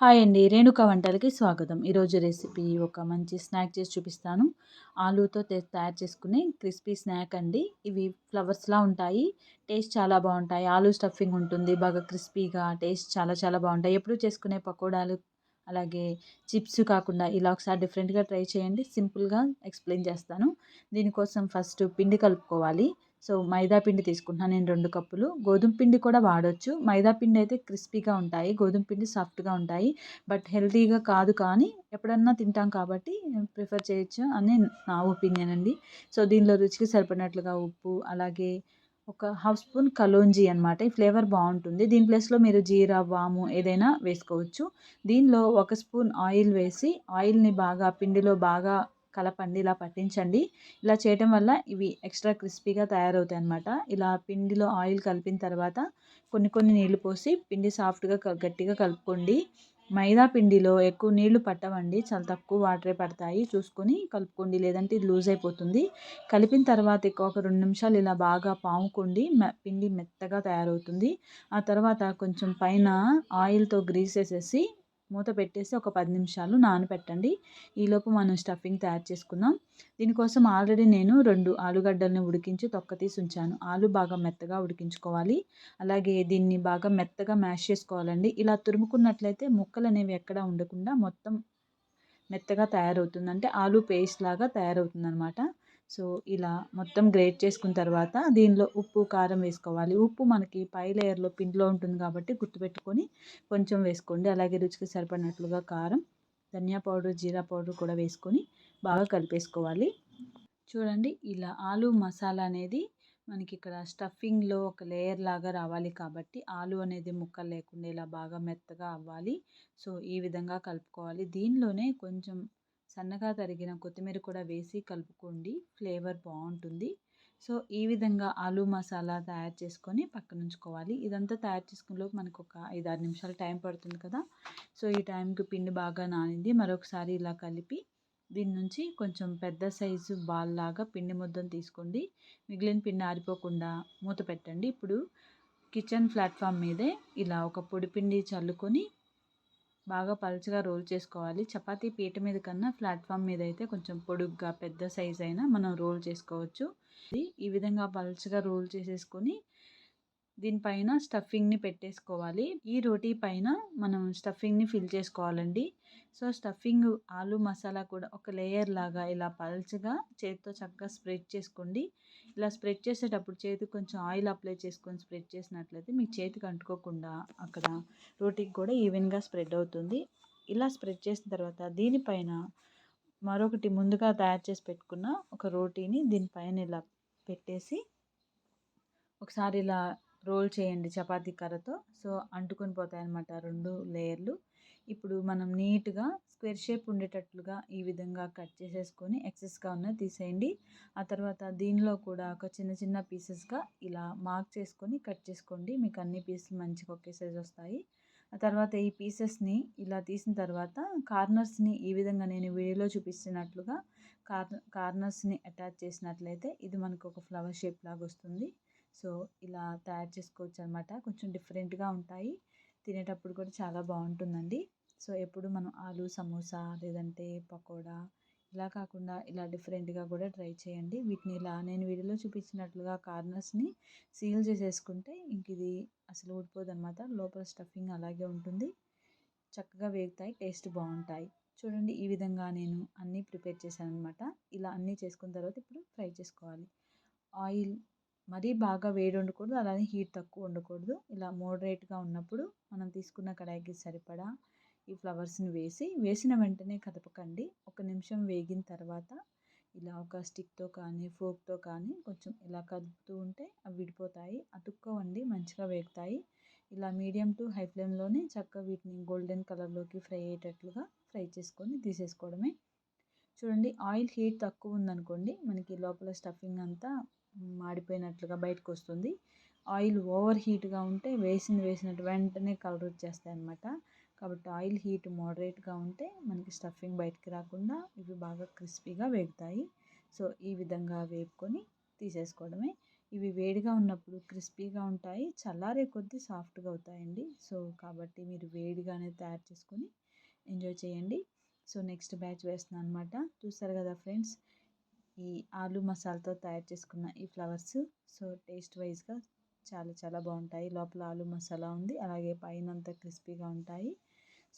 Hi అండి. రేణుక వంటలకి స్వాగతం. ఈరోజు రెసిపీ ఒక మంచి స్నాక్ చేసి చూపిస్తాను. ఆలూతో తయారు చేసుకునే క్రిస్పీ స్నాక్ అండి. ఇవి ఫ్లవర్స్లా ఉంటాయి. టేస్ట్ చాలా బాగుంటాయి. ఆలూ స్టఫింగ్ ఉంటుంది. బాగా క్రిస్పీగా టేస్ట్ చాలా చాలా బాగుంటాయి. ఎప్పుడు చేసుకునే పకోడాలు అలాగే చిప్స్ కాకుండా ఇలా ఒకసారి డిఫరెంట్గా ట్రై చేయండి. సింపుల్గా ఎక్స్ప్లెయిన్ చేస్తాను. దీనికోసం ఫస్ట్ పిండి కలుపుకోవాలి. సో మైదా పిండి తీసుకుంటున్నాను నేను రెండు కప్పులు. గోధుమ పిండి కూడా వాడచ్చు. మైదా పిండి అయితే క్రిస్పీగా ఉంటాయి. గోధుమ పిండి సాఫ్ట్గా ఉంటాయి. బట్ హెల్తీగా కాదు కానీ ఎప్పుడన్నా తింటాం కాబట్టి ప్రిఫర్ చేయొచ్చు అని నా ఒపీనియన్ అండి. సో దీనిలో రుచికి సరిపడినట్లుగా ఉప్పు అలాగే ఒక హాఫ్ స్పూన్ కలోంజీ అనమాట ఈ ఫ్లేవర్ బాగుంటుంది. దీని ప్లేస్లో మీరు జీరా వాము ఏదైనా వేసుకోవచ్చు. దీనిలో ఒక స్పూన్ ఆయిల్ వేసి ఆయిల్ని బాగా పిండిలో బాగా కలపండి ఇలా పట్టించండి. ఇలా చేయటం వల్ల ఇవి ఎక్స్ట్రా క్రిస్పీగా తయారవుతాయి అనమాట ఇలా పిండిలో ఆయిల్ కలిపిన తర్వాత కొన్ని కొన్ని నీళ్ళు పోసి పిండి సాఫ్ట్గా గట్టిగా కలుపుకోండి. మైదా పిండిలో ఎక్కువ నీళ్ళు పట్టవండి. చాలా తక్కువ వాటరే పడతాయి. చూసుకొని కలుపుకోండి. లేదంటే ఇది లూజ్ అయిపోతుంది. కలిపిన తర్వాత ఒక రెండు నిమిషాలు ఇలా బాగా పాముకోండి. పిండి మెత్తగా తయారవుతుంది. ఆ తర్వాత కొంచెం పైన ఆయిల్తో గ్రీస్ వేసేసి మూత పెట్టేసి ఒక పది నిమిషాలు నానబెట్టండి ఈలోపు మనం స్టఫింగ్ తయారు చేసుకుందాం. దీనికోసం ఆల్రెడీ నేను రెండు ఆలుగడ్డలను ఉడికించి తొక్క తీసి ఉంచాను. ఆలు బాగా మెత్తగా ఉడికించుకోవాలి. అలాగే దీన్ని బాగా మెత్తగా మ్యాష్ చేసుకోవాలండి. ఇలా తురుముకున్నట్లయితే ముక్కలు అనేవి ఎక్కడ ఉండకుండా మొత్తం మెత్తగా తయారవుతుంది. అంటే ఆలు పేస్ట్ లాగా తయారవుతుంది అనమాట సో ఇలా మొత్తం గ్రేట్ చేసుకున్న తర్వాత దీనిలో ఉప్పు కారం వేసుకోవాలి. ఉప్పు మనకి పై లేయర్లో పిండిలో ఉంటుంది కాబట్టి గుర్తుపెట్టుకొని కొంచెం వేసుకోండి. అలాగే రుచికి సరిపడినట్లుగా కారం ధనియా పౌడర్ జీరా పౌడర్ కూడా వేసుకొని బాగా కలిపేసుకోవాలి. చూడండి ఇలా ఆలు మసాలా అనేది మనకి ఇక్కడ స్టఫింగ్లో ఒక లేయర్ లాగా రావాలి కాబట్టి ఆలు అనేది ముక్కలు లేకుండా ఇలా బాగా మెత్తగా అవ్వాలి. సో ఈ విధంగా కలుపుకోవాలి. దీనిలోనే కొంచెం సన్నగా తరిగిన కొత్తిమీర కూడా వేసి కలుపుకోండి. ఫ్లేవర్ బాగుంటుంది. సో ఈ విధంగా ఆలూ మసాలా తయారు చేసుకొని పక్కన ఉంచుకోవాలి ఇదంతా తయారు చేసుకునేలోపు మనకు ఒక ఐదు ఆరు నిమిషాలు టైం పడుతుంది కదా. సో ఈ టైంకి పిండి బాగా నానింది. మరొకసారి ఇలా కలిపి దీని నుంచి కొంచెం పెద్ద సైజు బాల్ లాగా పిండి ముద్దను తీసుకోండి. మిగిలిన పిండి ఆరిపోకుండా మూత పెట్టండి. ఇప్పుడు కిచెన్ ప్లాట్ఫామ్ మీదే ఇలా ఒక పొడిపిండి చల్లుకొని బాగా పలుచగా రోల్ చేసుకోవాలి. చపాతీ పీట మీద కన్నా ప్లాట్ఫామ్ మీద అయితే కొంచెం పొడుగ్గా పెద్ద సైజ్ అయినా మనం రోల్ చేసుకోవచ్చు. ఈ విధంగా పలుచగా రోల్ చేసేసుకొని దీనిపైన స్టఫింగ్ని పెట్టేసుకోవాలి. ఈ రోటీ పైన మనం స్టఫింగ్ని ఫిల్ చేసుకోవాలండి. సో స్టఫింగ్ ఆలు మసాలా కూడా ఒక లేయర్ లాగా ఇలా పల్చగా చేతితో చక్కగా స్ప్రెడ్ చేసుకోండి. ఇలా స్ప్రెడ్ చేసేటప్పుడు చేతికి కొంచెం ఆయిల్ అప్లై చేసుకొని స్ప్రెడ్ చేసినట్లయితే మీకు చేతికి అంటుకోకుండా అక్కడ రోటీకి కూడా ఈవెన్గా స్ప్రెడ్ అవుతుంది. ఇలా స్ప్రెడ్ చేసిన తర్వాత దీనిపైన మరొకటి ముందుగా తయారు చేసి పెట్టుకున్న ఒక రోటీని దీనిపైన ఇలా పెట్టేసి ఒకసారి ఇలా రోల్ చేయండి చపాతీ కర్రతో. సో అంటుకొని పోతాయి అన్నమాట రెండు లేయర్లు. ఇప్పుడు మనం నీట్గా స్క్వేర్ షేప్ ఉండేటట్లుగా ఈ విధంగా కట్ చేసేసుకొని ఎక్సెస్గా ఉన్నది తీసేయండి. ఆ తర్వాత దీనిలో కూడా ఒక చిన్న చిన్న పీసెస్గా ఇలా మార్క్ చేసుకొని కట్ చేసుకోండి. మీకు అన్ని పీసులు మంచిగా ఒకే సైజ్ వస్తాయి. ఆ తర్వాత ఈ పీసెస్ని ఇలా తీసిన తర్వాత కార్నర్స్ని ఈ విధంగా నేను వీడియోలో చూపిస్తున్నట్లుగా కార్ కార్నర్స్ని అటాచ్ చేసినట్లయితే ఇది మనకు ఒక ఫ్లవర్ షేప్ లాగా వస్తుంది. సో ఇలా తయారు చేసుకోవచ్చు అనమాట కొంచెం డిఫరెంట్గా ఉంటాయి. తినేటప్పుడు కూడా చాలా బాగుంటుందండి. సో ఎప్పుడు మనం ఆలు సమోసా లేదంటే పకోడా ఇలా కాకుండా ఇలా డిఫరెంట్గా కూడా ట్రై చేయండి. వీటిని ఇలా నేను వీడియోలో చూపించినట్లుగా కార్నర్స్ని సీల్ చేసేసుకుంటే ఇంక ఇది అసలు ఊడిపోదు అనమాట లోపల స్టఫింగ్ అలాగే ఉంటుంది. చక్కగా వేగుతాయి టేస్ట్ బాగుంటాయి. చూడండి ఈ విధంగా నేను అన్నీ ప్రిపేర్ చేశాను అనమాట ఇలా అన్నీ చేసుకున్న తర్వాత ఇప్పుడు ఫ్రై చేసుకోవాలి. ఆయిల్ మరీ బాగా వేడి ఉండకూడదు అలానే హీట్ తక్కువ ఉండకూడదు ఇలా మోడరేట్గా ఉన్నప్పుడు మనం తీసుకున్న కడాయికి సరిపడా ఈ ఫ్లవర్స్ని వేసి వేసిన వెంటనే కదపకండి. ఒక నిమిషం వేగిన తర్వాత ఇలా ఒక స్టిక్తో కానీ ఫోక్తో కానీ కొంచెం ఇలా కదుపుతూ ఉంటే అవి విడిపోతాయి. అతుక్కోవండి మంచిగా వేగుతాయి. ఇలా మీడియం టు హై ఫ్లేమ్లోనే చక్కగా వీటిని గోల్డెన్ కలర్లోకి ఫ్రై అయ్యేటట్లుగా ఫ్రై చేసుకొని తీసేసుకోవడమే. చూడండి ఆయిల్ హీట్ తక్కువ ఉందనుకోండి మనకి లోపల స్టఫింగ్ అంతా మాడిపోయినట్లుగా బయటకు వస్తుంది ఆయిల్ ఓవర్ హీట్గా ఉంటే వేసింది వేసినట్టు వెంటనే కలర్ వచ్చేస్తాయి అనమాట కాబట్టి ఆయిల్ హీట్ మోడరేట్గా ఉంటే మనకి స్టఫింగ్ బయటికి రాకుండా ఇవి బాగా క్రిస్పీగా వేగుతాయి. సో ఈ విధంగా వేపుకొని తీసేసుకోవడమే. ఇవి వేడిగా ఉన్నప్పుడు క్రిస్పీగా ఉంటాయి చల్లారే కొద్దీ సాఫ్ట్గా అవుతాయండి. సో కాబట్టి మీరు వేడిగానే తయారు చేసుకొని ఎంజాయ్ చేయండి. సో నెక్స్ట్ బ్యాచ్ వేస్తున్నాను అనమాట చూస్తారు కదా ఫ్రెండ్స్ ఈ ఆలు మసాలాతో తయారు చేసుకున్న ఈ ఫ్లవర్స్ సో టేస్ట్ వైజ్గా చాలా చాలా బాగుంటాయి. లోపల ఆలు మసాలా ఉంది అలాగే పైన అంతా క్రిస్పీగా ఉంటాయి.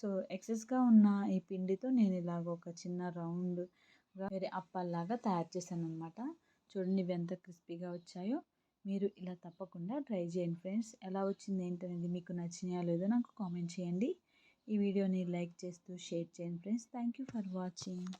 సో ఎక్సెస్గా ఉన్న ఈ పిండితో నేను ఇలాగ ఒక చిన్న రౌండ్గా వేరే అప్పాల్లాగా తయారు చేశాను అనమాట చూడండి ఇవి ఎంత క్రిస్పీగా వచ్చాయో. మీరు ఇలా తప్పకుండా ట్రై చేయండి ఫ్రెండ్స్. ఎలా వచ్చింది ఏంటనేది మీకు నచ్చినాయో లేదో నాకు కామెంట్ చేయండి. ఈ వీడియోని లైక్ చేస్తూ షేర్ చేయండి friends. Thank you for watching.